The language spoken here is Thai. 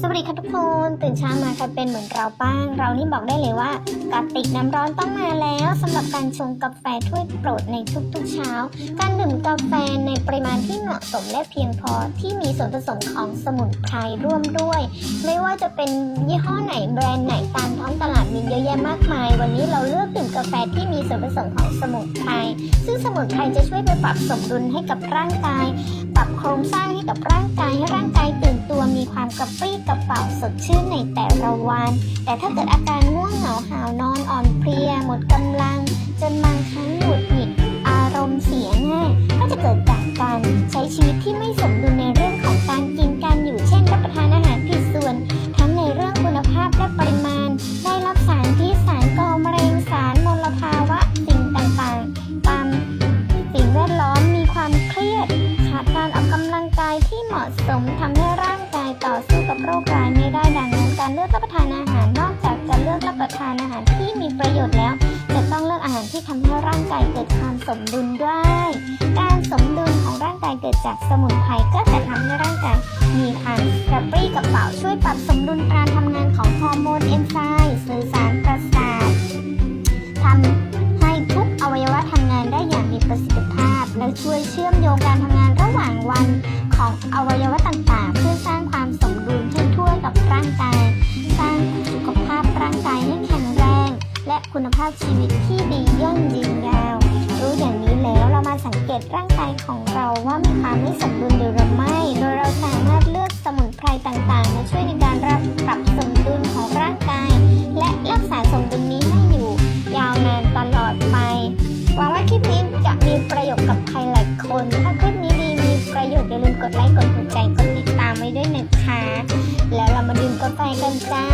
สวัสดีค่ะทุกคนตื่นเช้ามาค่ะเป็นเหมือนเราบ้าง เรานี่บอกได้เลยว่ากระติกน้ำร้อนต้องมาแล้วสำหรับการชงกาแฟถ้วยโปรดในทุกๆเช้า การดื่มกาแฟในปริมาณที่เหมาะสมและเพียงพอที่มีส่วนผสมของสมุนไพรร่วมด้วย ไม่ว่าจะเป็นยี่ห้อไหนแบรนด์ไหนตามท้องตลาดมีเยอะแยะมากมาย วันนี้เราเลือกดื่มกาแฟที่มีส่วนผสมของสมุนไพรซึ่งสมุนไพรจะช่วยไปปรับสมดุลให้กับร่างกาย ปรับโครงสร้างให้กับร่างกายให้ร่างกาย สดชื่นในแต่ละวัน แต่ถ้าเกิดอาการง่วงเหงาหาวนอนอ่อนเพลีย หมดกำลัง จนบางครั้งหงุดหงิดอารมณ์เสียง่ายก็จะเกิดจากการใช้ชีวิตที่ไม่สมดุลในเรื่องของการกินการอยู่เช่นรับประทานอาหารผิดส่วน ทั้งในเรื่องคุณภาพและปริมาณ ได้รับสารพิษสารก่อมะเร็งสารมลภาวะสิ่งต่างๆตามสิ่งแวดล้อมมีความเครียดขาดการออกกำลังกายที่เหมาะสมทำให้ ต่อสู้กับโรคร้ายไม่ได้ดังนั้นการเลือกรับประทานอาหารนอกจากจะเลือกรับประทานอาหารที่มีประโยชน์แล้ว จะต้องเลือกอาหารที่ทำให้ร่างกายเกิดความสมดุลด้วย การสมดุลของร่างกายเกิดจากสมุนไพรก็จะทำให้ร่างกายมีความกระปรี้กระเป๋าช่วยปรับสมดุลการทำงานของฮอร์โมนเอนไซม์สื่อสารประสาททำให้ทุกอวัยวะทำงานได้อย่างมีประสิทธิภาพ และช่วยเชื่อมโยงการทำงานระหว่างวันของอวัยวะต่าง คุณภาพชีวิตที่ดียั่งยืนยาว รู้อย่างนี้แล้วเรามาสังเกตร่างกายของเราว่ามีความไม่สมดุลหรือไม่ โดยเราสามารถเลือกสมุนไพรต่างๆมาช่วยในการรับปรับสมดุลของร่างกาย และรักษาสมดุลนี้ให้อยู่ ยาวนานตลอดไปหวังว่าคลิปนี้จะมีประโยชน์กับใครหลายคนถ้าคลิปนี้ดีมีประโยชน์อย่าลืมกดไลค์กดหัวใจกดติดตามไว้ด้วยนะคะแล้วเรามาดื่มกาแฟกันจ้า